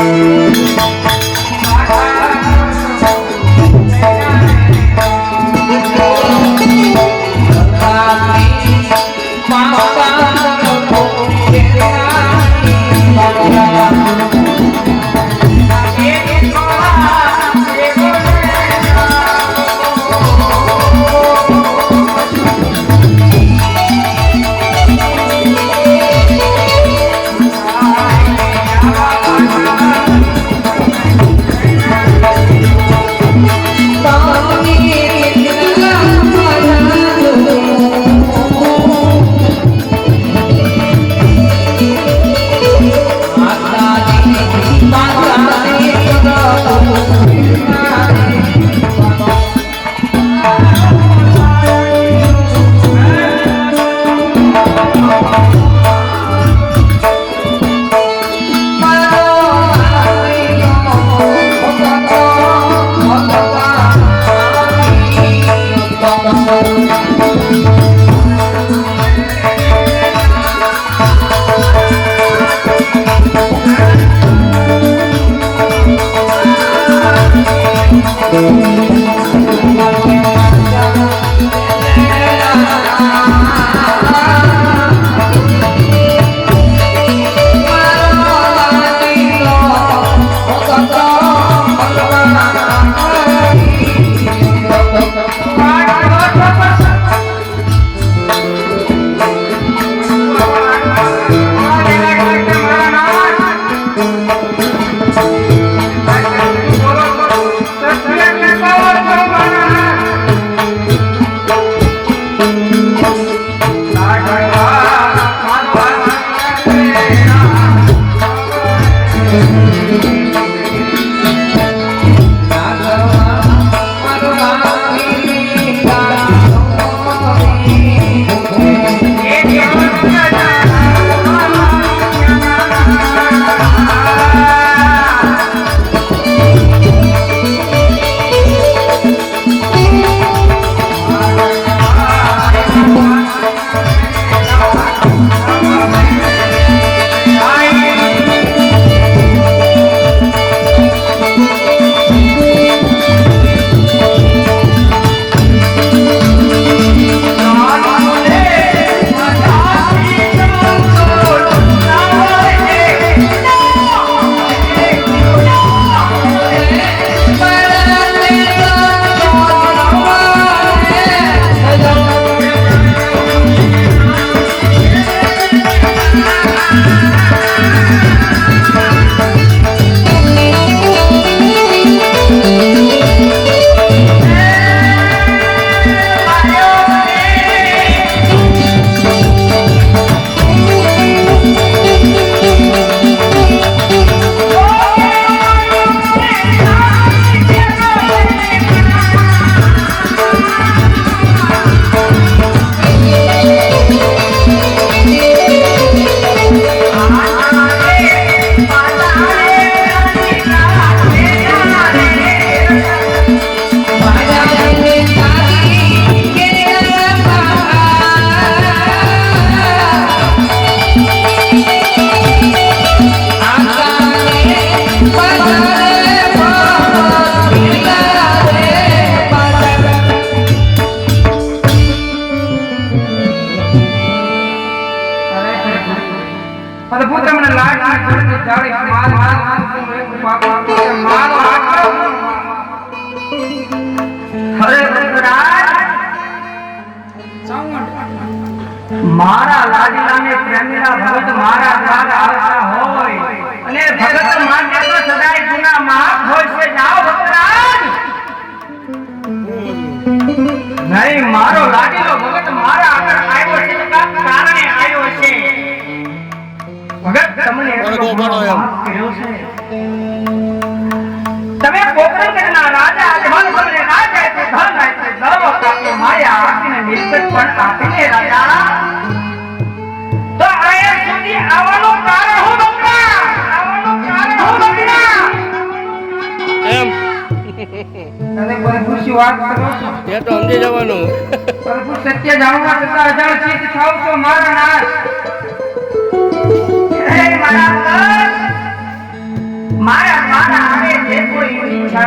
Música મારા લાડીલાને પ્રેમીના ભગત મારા સાથ આવતા હોય. અને ભગત માટે તો સદાય ગુના માફ હોય છે. જાઓ ભક્તરાજ. નહીં મારો લાડીલો ભગત મારા આગળ આવ્યો છે કારણે આવ્યો છે. ભગત તમને એટલો. માફ કર્યો છે. તમે પોકરણગઢના રાજા ધન બનને રાજા છે ધન આપ્યું સર્વ પ્રાપ્ય. માયા આપીને મિલકત પણ આપીને રાજા. તને વાત કરો તો સમજી જવાનું. પરપુર સત્ય જાણવા કરતા હજાર ચીત થાવ તો મારા નાશ મારા જે કોઈ ઈચ્છા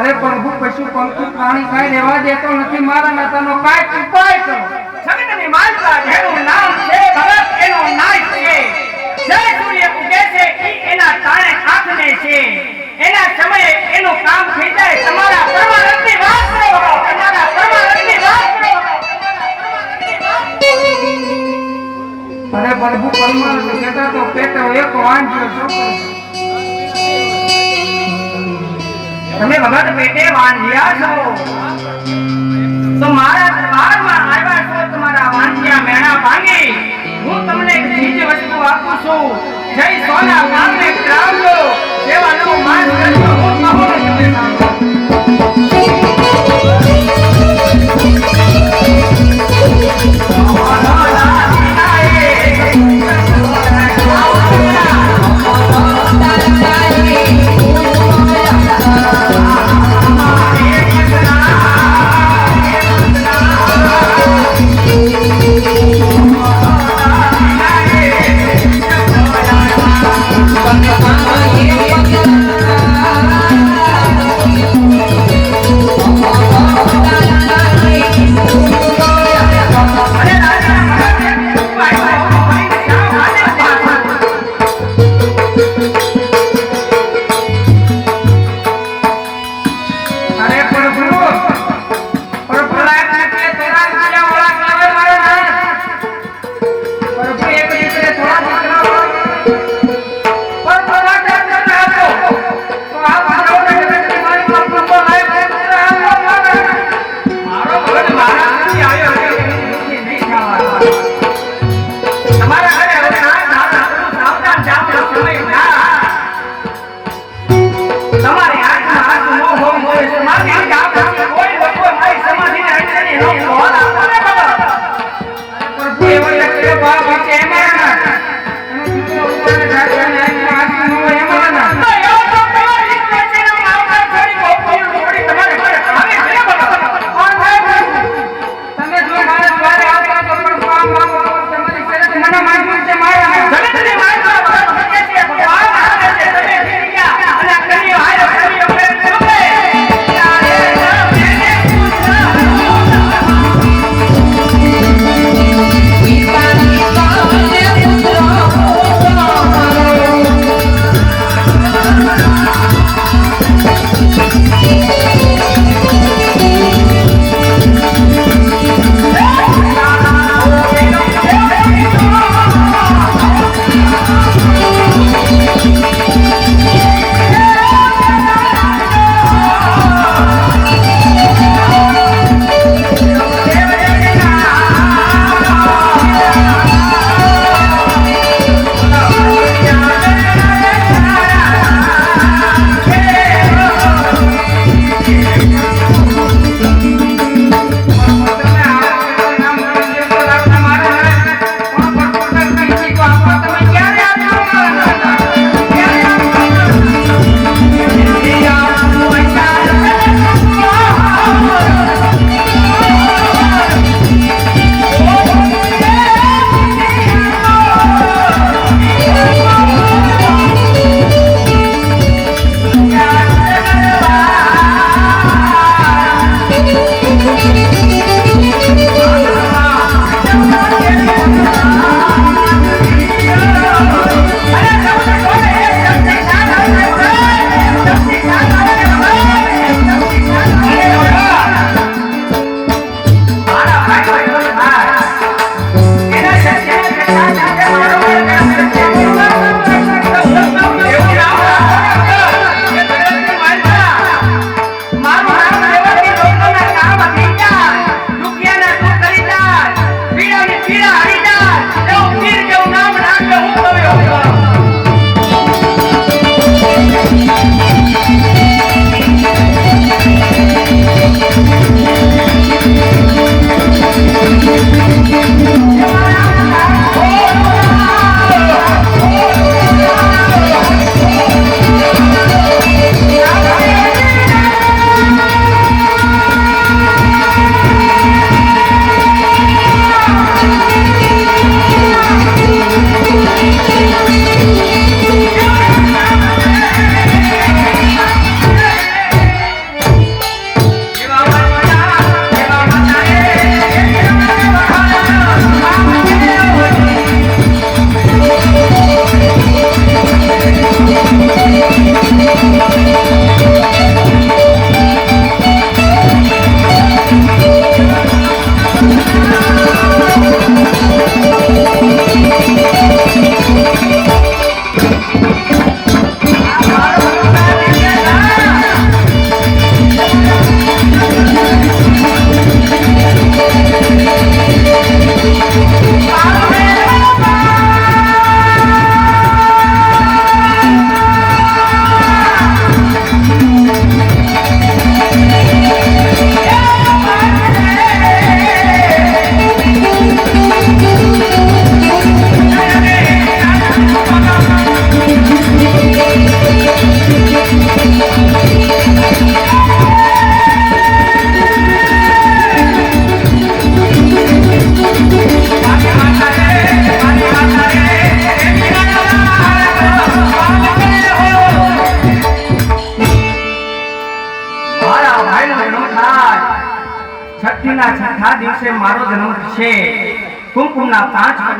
અરે પ્રભુ પશુ પંખી પ્રાણી કાઈ રહેવા દેતો નથી. મારા નાતાનો કાઈ ઉપાય કરો. સગતની માલતા એનું નામ છે ભગત એનું નામ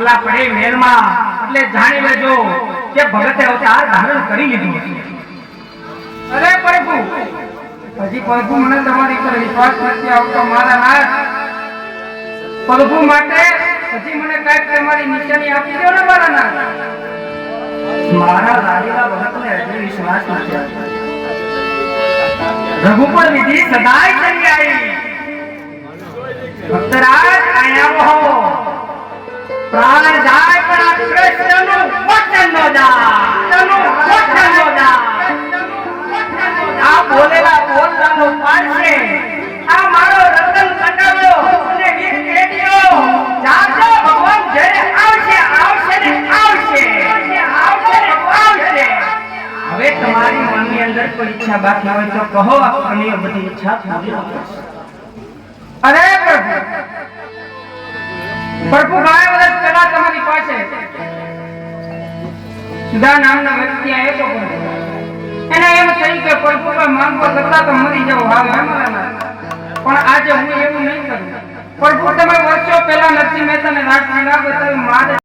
પગલા પડે મેલમાં. એટલે જાણી લેજો કે ભગતે અવતાર ધારણ કરી લીધું અરે પ્રભુ, હજી પ્રભુ મને તમારી પર વિશ્વાસ નથી આવતો, મારા નાથ. પ્રભુ માટે હજી મને કાંઈક તમારી નિશાની આપી દો ને, મારા નાથ. મારા લાડીલા ભગતને હજી વિશ્વાસ નથી આવતો. રઘુપર વિધિ સદાય ચલી આવી. પ્રાણ જાય પણ આ કૃષ્ણનું વચન નો જાય. આ બોલેલા બોલતાનો છે આ મારો રતન કટાવ્યો અને વીર કેડિયો જાજો ભગવાન જ્યારે આવશે આવશે ને આવશે. આવશે ને આવશે. હવે તમારી મનની અંદર કોઈ ઈચ્છા બાકી હોય તો કહો અને બધી ઈચ્છા પૂરી અરે પ્રભુ. પ્રભુ ઘણા વર્ષ તમારી પાસે. સુધા નામના વ્યક્તિ આવ્યો પ્રભુ એને એમ થયું કે માન માંગવા કરતા તો મરી જાવ હા પણ આજે હું એવું નહીં કરું. પ્રભુ તમે વર્ષો પહેલા નરસિંહ મહેતાને રાજ ના તમે મારે